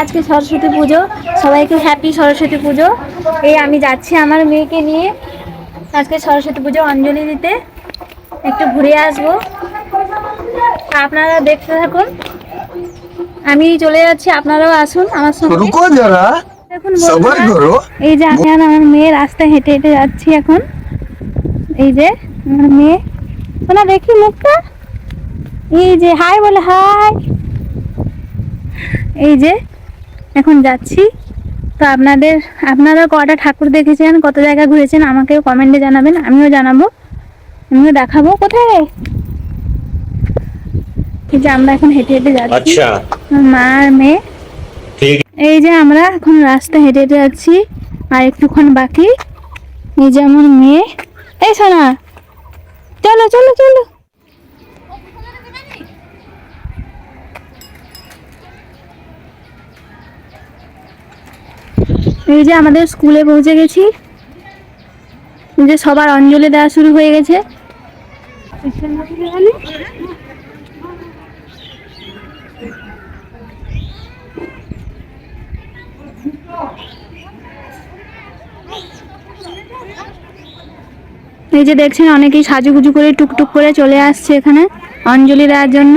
আজকে সরস্বতী পুজো। সবাইকে হ্যাপি সরস্বতী পুজো। এই আমি যাচ্ছি আমার মেয়েকে নিয়ে। আজকে সরস্বতী পুজো অঞ্জলি দিতে। একটু ঘুরে আসব। আপনারা দেখতে থাকুন। আমি চলে যাচ্ছি আপনারাও আসুন আমার সঙ্গে। এই যে আমি আর আমার মেয়ে রাস্তায় হেঁটে হেঁটে যাচ্ছি এখন। এই যে আমার মেয়ে। ওনা দেখি মুখটা। এই যে হাই বলে হাই। এই যে এখন যাচ্ছি। তো আপনাদের আপনারা কটা ঠাকুর দেখেছেন কত জায়গা ঘুরেছেন আমাকেও কমেন্টে জানাবেন আমিও জানাব আমিও দেখাবো। কোথায় আমরা এখন হেঁটে হেঁটে যাচ্ছি। আচ্ছা। মেয়ে। এই যে আমরা এখন রাস্তা হেঁটে হেঁটে যাচ্ছি আর একটুক্ষণ বাকি। মেয়ে। এই চলো চলো চলো। এই যে আমাদের স্কুলে পৌঁছে গেছি। যে সবার অঞ্জলি দেওয়া শুরু হয়ে গেছে। এই যে দেখছেন, অনেকেই সাজুগুজু করে টুকটুক করে চলে আসছে এখানে অঞ্জলি দেওয়ার জন্য।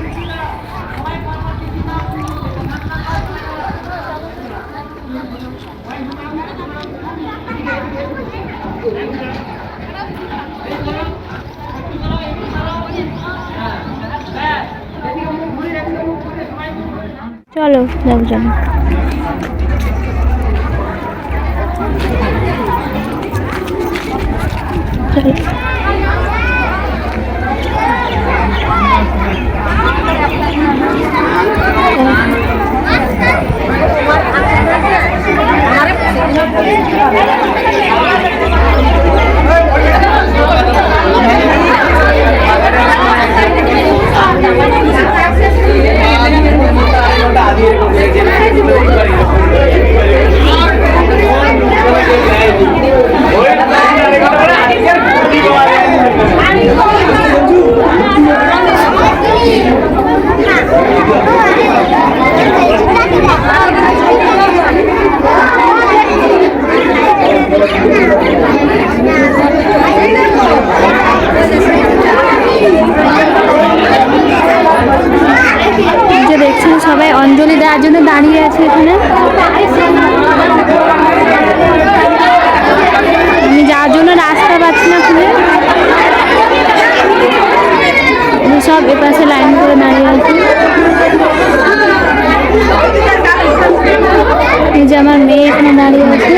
চলো যাব চলো। চলো এই যে দেখছেন সবাই অঞ্জলি দেওয়ার জন্য দাঁড়িয়ে আছে এখানে? আমি যাওয়ার জন্য রাস্তা পাচ্ছি না খুলে সব এপাশে লাইন করে দাঁড়িয়ে আছে। এই যে আমার মেয়ে এখানে দাঁড়িয়ে আছে।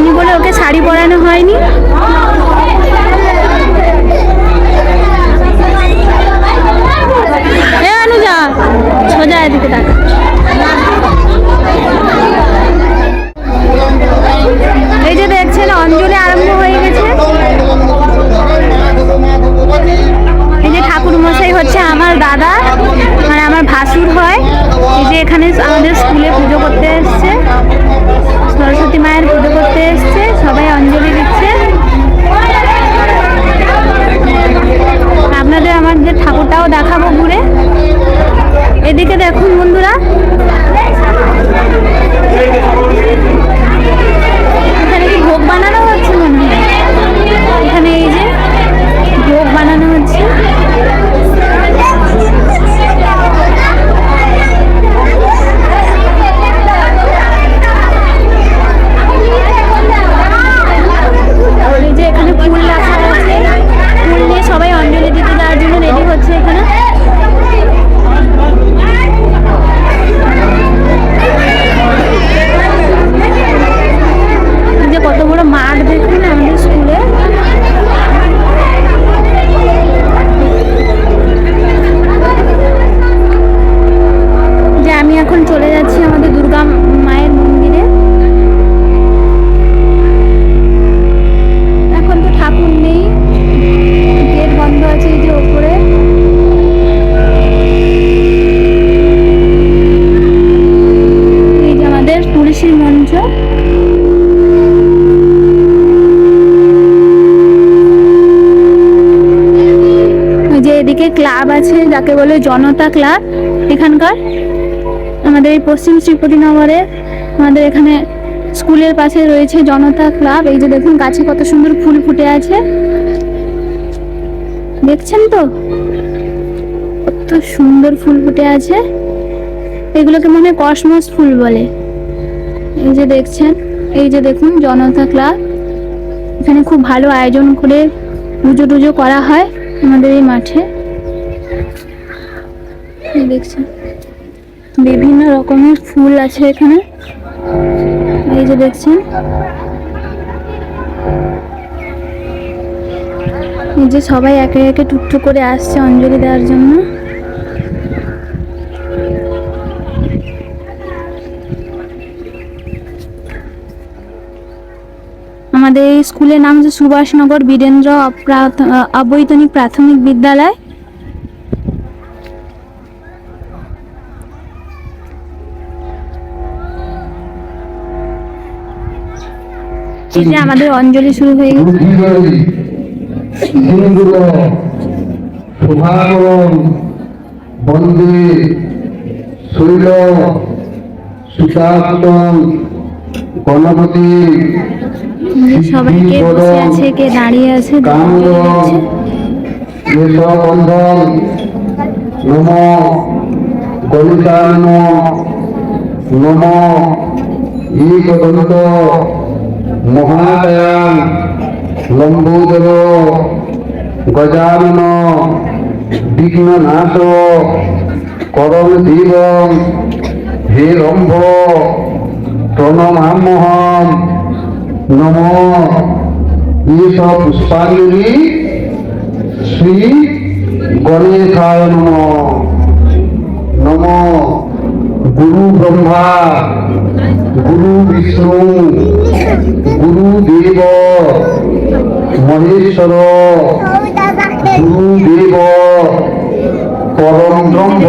হয়নি বলে ওকে শাড়ি পরানো হয়নি। অনুজা, সোজা এদিকে টাকা এই যে দেখছেন, অঞ্জলি আরম্ভ হয়ে গেছে। এই যে ঠাকুর মশাই হচ্ছে আমার দাদা মানে আমার ভাসুর হয়। এই যে এখানে আমাদের স্কুলে পুজো করতে এসছে। সরস্বতী মায়ের পুজো করতে এসছে, সবাই অঞ্জলি দিচ্ছে। আপনাদের আমার যে ঠাকুরটাও দেখাবো ঘুরে। এদিকে দেখুন বন্ধুরা। এখানে কি ভোগ বানানো যাকে বলে জনতা ক্লাব এখানকার। আমাদের এই পশ্চিম শ্রীপতি নগরে আমাদের এখানে স্কুলের পাশে রয়েছে জনতা ক্লাব। এই যে দেখুন, গাছে কত সুন্দর ফুল ফুটে আছে। দেখছেন তো? কত সুন্দর ফুল ফুটে আছে। এগুলোকে মনে হয় কসমস ফুল বলে। এই যে দেখছেন, এই যে দেখুন, জনতা ক্লাব। এখানে খুব ভালো আয়োজন করে পুজো টুজো করা হয় আমাদের এই মাঠে। দেখছেন। বিভিন্ন রকমের ফুল আছে এখানে। এই যে দেখছেন। এই যে সবাই একে একে টুকটু করে আসছে অঞ্জলি দেওয়ার জন্য। আমাদের স্কুলের নাম হচ্ছে সুভাষনগর বীরেন্দ্র অবৈতনিক প্রাথমিক বিদ্যালয়। এই যে আমাদের অঞ্জলি শুরু হয়ে গেছে বন্দে শৈল সুতাপ্তম গণপতি সবাই কে বসে আছে কে দাঁড়িয়ে আছে কামদ দেখছে। কেশবন্ধন নম গলিতান নম ইকদন্ত মহাদয়াং লম্বোদর গজানন বিঘ্ননাশ করণ দেব হে রম্ভ প্রণমামহম নম। ইস পুষ্পাঞ্জলি শ্রী গণেশায় নম। নম। গুরু ব্রহ্মা। গুরু বিষ্ণু গুরু দেব মহেশ্বর গুরু দেব পরম ব্রহ্ম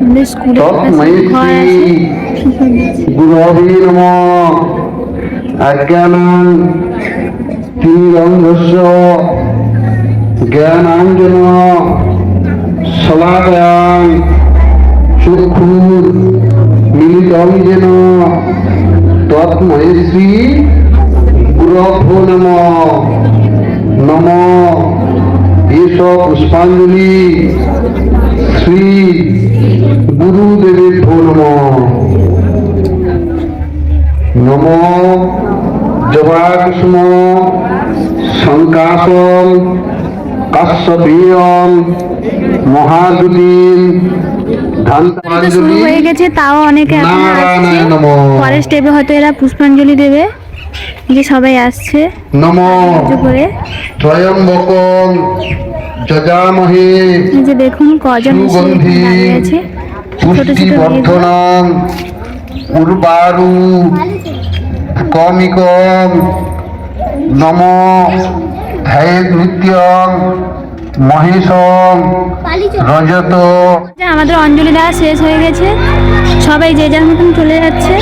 আমাদের স্কুলের পাশে তৎমৈ ঘর শ্রী গুরবে নম অজ্ঞানং তিরঙ্গস্য জ্ঞানাঞ্জন শলাকয়াং চক্ষুর মিলিতং যেন তৎমৈ শ্রী গুরভো নম। নম। এষ পুষ্পাঞ্জলি শ্রী গুরুদেবেভ্যো নম। নম। জবাকুষ্ম শঙ্কাসম কাশ্যপেয়ম মহাদুতিম শুরু হয়ে গেছে তাও অনেকে এখন আসছে। পরের স্টেপে হয়তো এরা পুষ্পাঞ্জলি দেবে যে সবাই আসছে। নম। করে। ত্রয়ম্বকম যজামহে যে দেখুন কজন আছে ছোট ছোট। উর্বারু কমিকম নম। রজত। আমাদের অঞ্জলি দেওয়া শেষ হয়ে গেছে। সবাই যে যার মতন চলে যাচ্ছে।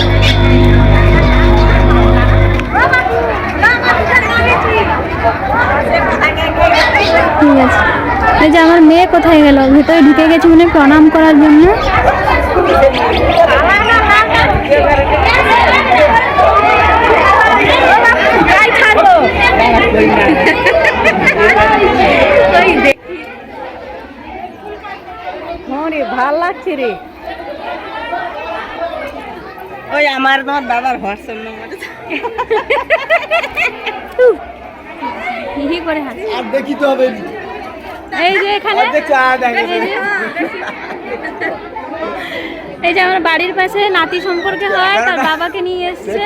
ঠিক আছে। এই যে আমার মেয়ে কোথায় গেল? ভেতরে ঢুকে গেছে মানে প্রণাম করার জন্য রে ভালো লাগছে রে। ওই আমার তোমার দাদার হোয়াটসঅ্যাপ নাম্বার করে আর দেখি তো হবে। এই যে এখানে। এই যে- আমার বাড়ির পাশে নাতি সম্পর্কে হয় তার বাবাকে নিয়ে এসছে।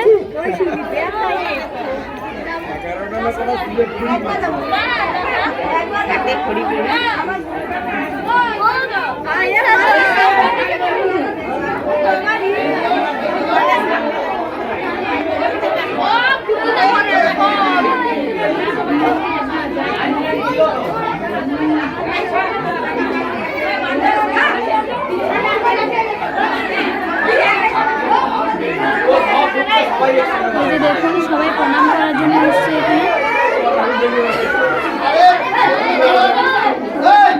যে দেখুন সবাই প্রণাম করার জন্য এসছে এখানে।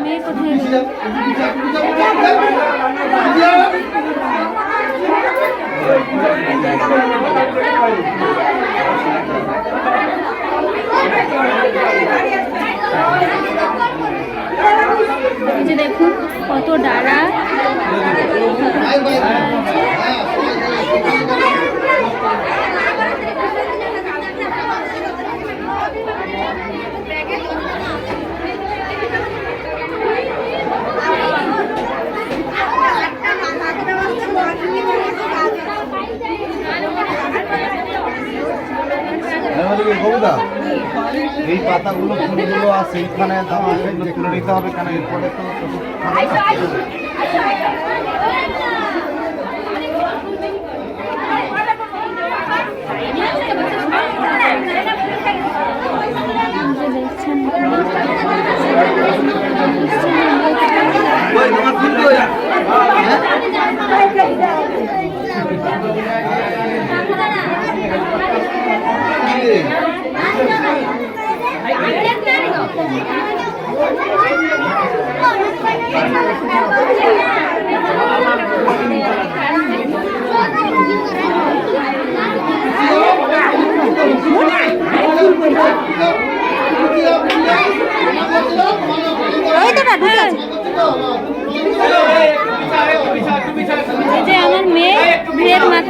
মেয়ে কোথায় গেল? দেখুন কত ডালা গৌদা এই পাতাগুলো ফুলগুলো আছে এইখানে নিতে হবে কেন? এরপরে তো যে দেখছেন তোমার ফুল কই? এই যে আমার মেয়ে মেয়ের মাথায়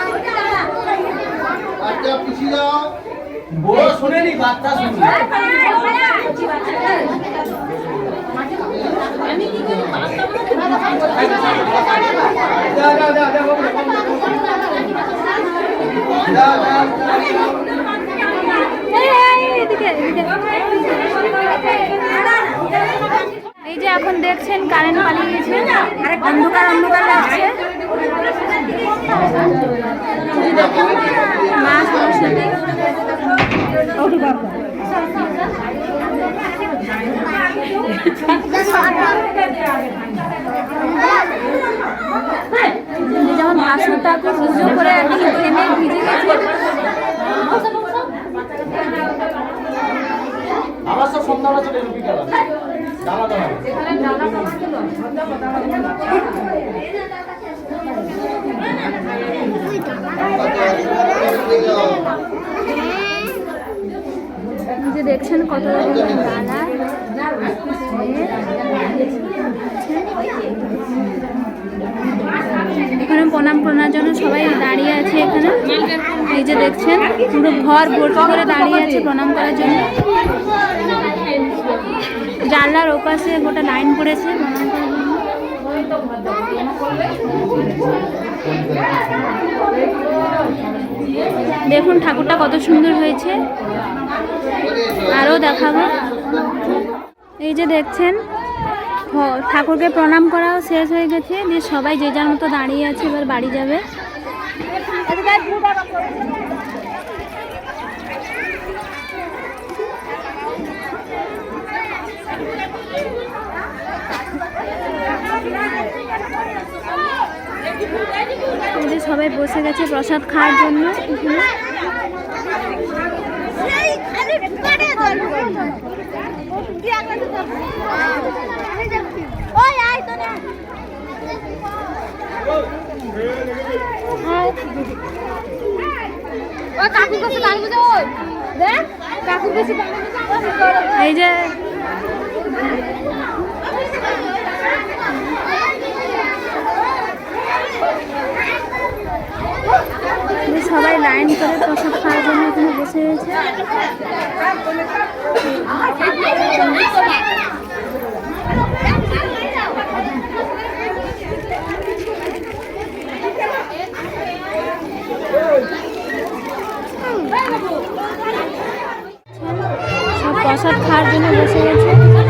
আয়। বড় শুনেনি বাচ্চা শুনে। এই যে এখন দেখছেন কারেন্ট পালিয়ে গেছে অন্ধকার অন্ধকার লাগছে এই যে দেখুন, মা সরস্বতী যে যেমন ভাসুরটাকে পুজো করে ঘেমে ভিজে গেছে আমার সব সন্ধ্যাবেলা চলে রুটি খেলা দাঁড়া দাঁড়া এই যে দেখছেন কত এখানে প্রণাম করার জন্য সবাই দাঁড়িয়ে আছে এখানে। এই যে দেখছেন, পুরো ঘর ভর্তি করে দাঁড়িয়ে আছে প্রণাম করার জন্য। জানলার ওপাশে গোটা লাইন পড়েছে, প্রণাম দেখুন, ঠাকুরটা কত সুন্দর হয়েছে। আরও দেখাবো। এই যে দেখছেন ঠাকুরকে প্রণাম করাও শেষ হয়ে গেছে। দিয়ে সবাই যে যার মতো দাঁড়িয়ে আছে, এবার বাড়ি যাবে। সবাই বসে গেছে প্রসাদ খাওয়ার জন্য এখানে। ওই আয় তো না ও কাকুর কাছে গান বুঝে ওই দেখ কাকুর কাছে গান বুঝে এই যে এই যে সবাই লাইন করে প্রসাদ খাওয়ার জন্য এখানে বসে গেছে সব প্রসাদ খাওয়ার জন্য বসে গেছে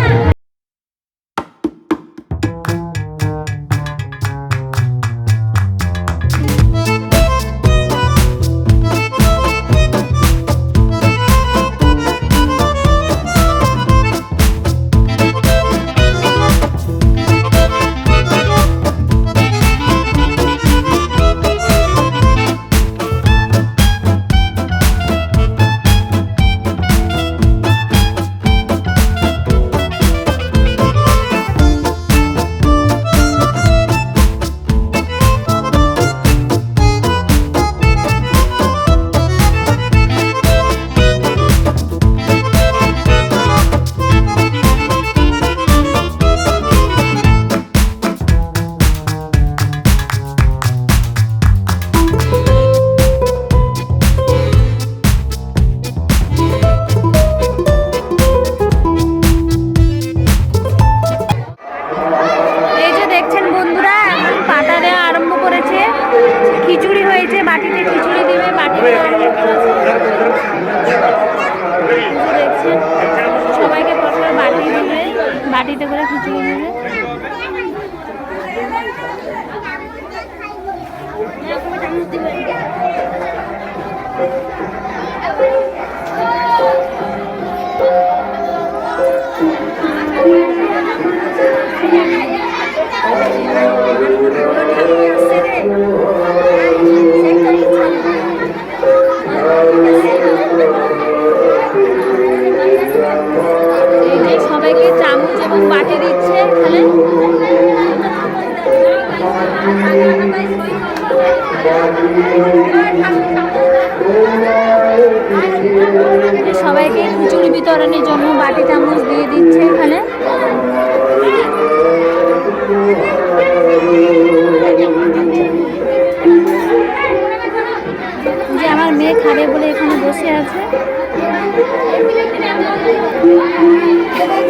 যে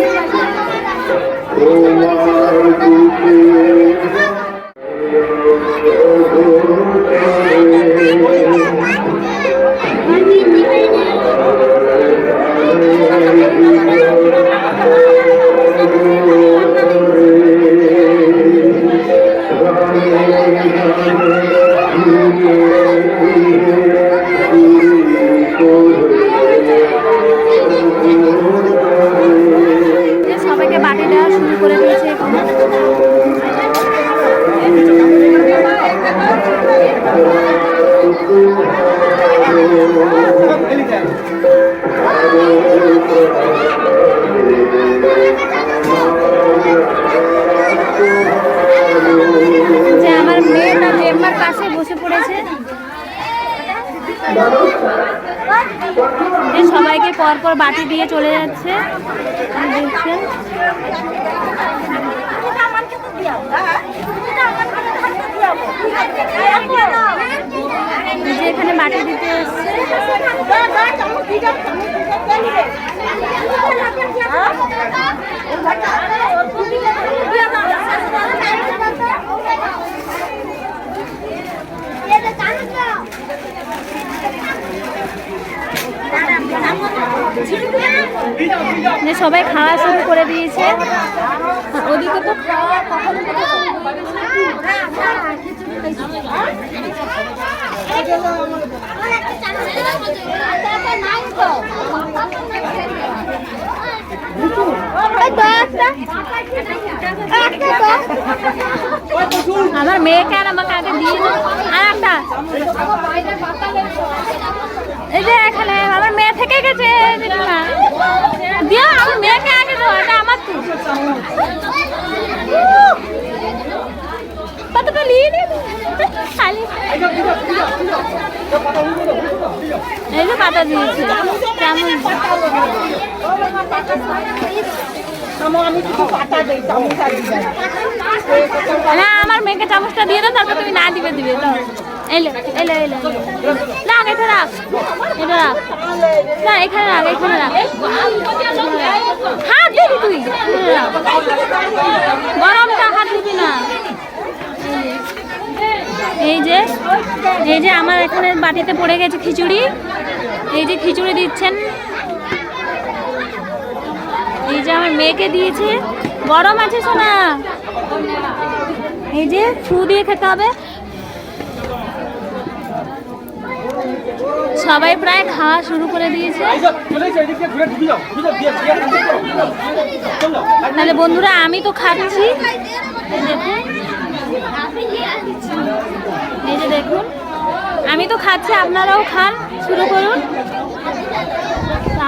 সবাইকে পর পর বাটি দিয়ে চলে যাচ্ছে। দেখছেন? যে এখানে বাটি দিতে যে সবাই খাওয়া শুরু করে দিয়েছে। ওদিকে তো খাওয়া কখন আমার মেয়েকে আর আমাকে আগে দিয়ে। আর একটা। এই যে এখানে আমার মেয়ে থেকে গেছে দিও, আমার মেয়েকে আগে দাও, এটা আমার তো। কতটা নিয়ে নিয়ে খালি না আমার মেয়েকে চামচটা দিয়ে দাও তারপর তুমি না দিবে দিবে এলো এলো এলো রাখ রাখ না এখানে রাখ এখানে রাখ হাত দিবি তুই গরমটা হাত দিবি না এই যে এই যে আমার এখানে বাটিতে পড়ে গেছে খিচুড়ি। এই যে খিচুড়ি দিচ্ছেন। এই যে আমার মেয়েকে দিয়েছে। গরম আছে সোনা। এই যে ফু দিয়ে খেতে হবে। সবাই প্রায় খাওয়া শুরু করে দিয়েছে। তাহলে বন্ধুরা, আমি তো খাচ্ছি। দেখুন। এই যে দেখুন, আমি তো খাচ্ছি, আপনারাও খান, শুরু করুন।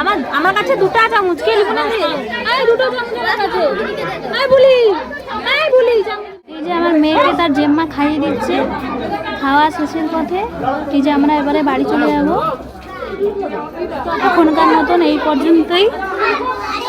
আমার আমার কাছে দুটো চামচ, কে লিখুন এই যে আমার মেয়েকে তার খাইয়ে দিচ্ছে, খাওয়া পথে। এই যে আমরা এবারে বাড়ি চলে যাব। এখনকার মতন এই পর্যন্তই।